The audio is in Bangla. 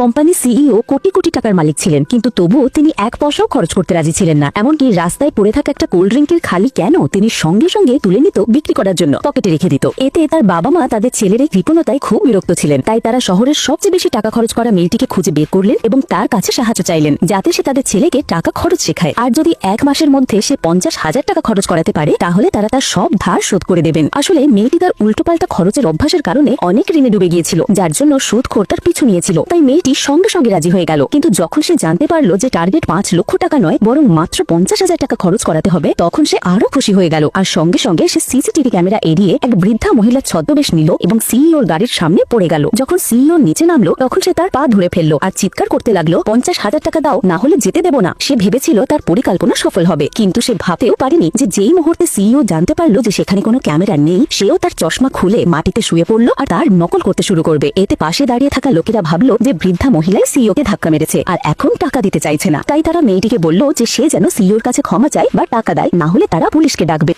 কোম্পানি সিইও কোটি কোটি টাকার মালিক ছিলেন, কিন্তু তবুও তিনি এক পয়সাও খরচ করতে রাজি ছিলেন না। এমনকি রাস্তায় পড়ে থাকা একটা কোল্ড ড্রিঙ্কের খালি কেন তিনি সঙ্গে সঙ্গে তুলে নিত বিক্রি করার জন্য, পকেটে রেখে দিত। এতে তার বাবা মা তাদের ছেলের এই কৃপণতায় খুব বিরক্ত ছিলেন, তাই তারা শহরের সবচেয়ে বেশি টাকা খরচ করা মেয়েটিকে খুঁজে বের করলেন এবং তার কাছে সাহায্য চাইলেন, যাতে সে তাদের ছেলেকে টাকা খরচ শেখায়। আর যদি এক মাসের মধ্যে সে পঞ্চাশ হাজার টাকা খরচ করাতে পারে, তাহলে তারা তার সব ধার শোধ করে দেবেন। আসলে মেয়েটি তার উল্টোপাল্টা খরচের অভ্যাসের কারণে অনেক ঋণে ডুবে গিয়েছিল, যার জন্য সুদ খোর তার পিছু নিয়েছিল। তাই মেয়েটি সঙ্গে সঙ্গে রাজি হয়ে গেল। কিন্তু যখন সে জানতে পারল যে টার্গেট পাঁচ লক্ষ টাকা নয়, বরং মাত্র পঞ্চাশ হাজার টাকা খরচ করাতে হবে, তখন সে আরও খুশি হয়ে গেল। আর সঙ্গে সঙ্গে সে সিসিটিভি ক্যামেরা এড়িয়ে এক বৃদ্ধা মহিলার ছদ্মবেশ নিল এবং সিইওর গাড়ির সামনে পড়ে গেল। যখন সিইও নিচে নামলো, তখন সে তার পা ধরে ফেলল আর চিৎকার করতে লাগল, পঞ্চাশ হাজার টাকা দাও, না হলে যেতে দেবো না। সে ভেবেছিল তার পরিকল্পনা সফল হবে, কিন্তু সে ভাবতেও পারেনি যে যেই মুহূর্তে সিইও জানতে পারল যে সেখানে কোনো ক্যামেরা নেই, সেও তার চশমা খুলে মাটিতে শুয়ে পড়ল আর তার নকল করতে শুরু করবে। এতে পাশে দাঁড়িয়ে থাকা লোকেরা ভাবলো যে বৃদ্ধা মহিলাই সিইওকে ধাক্কা মেরেছে আর এখন টাকা দিতে চাইছে না। তাই তারা মেয়েটিকে বলল যে সে যেন সিইওর কাছে ক্ষমা চায় বা টাকা দেয়, না হলে তারা পুলিশকে ডাকবে।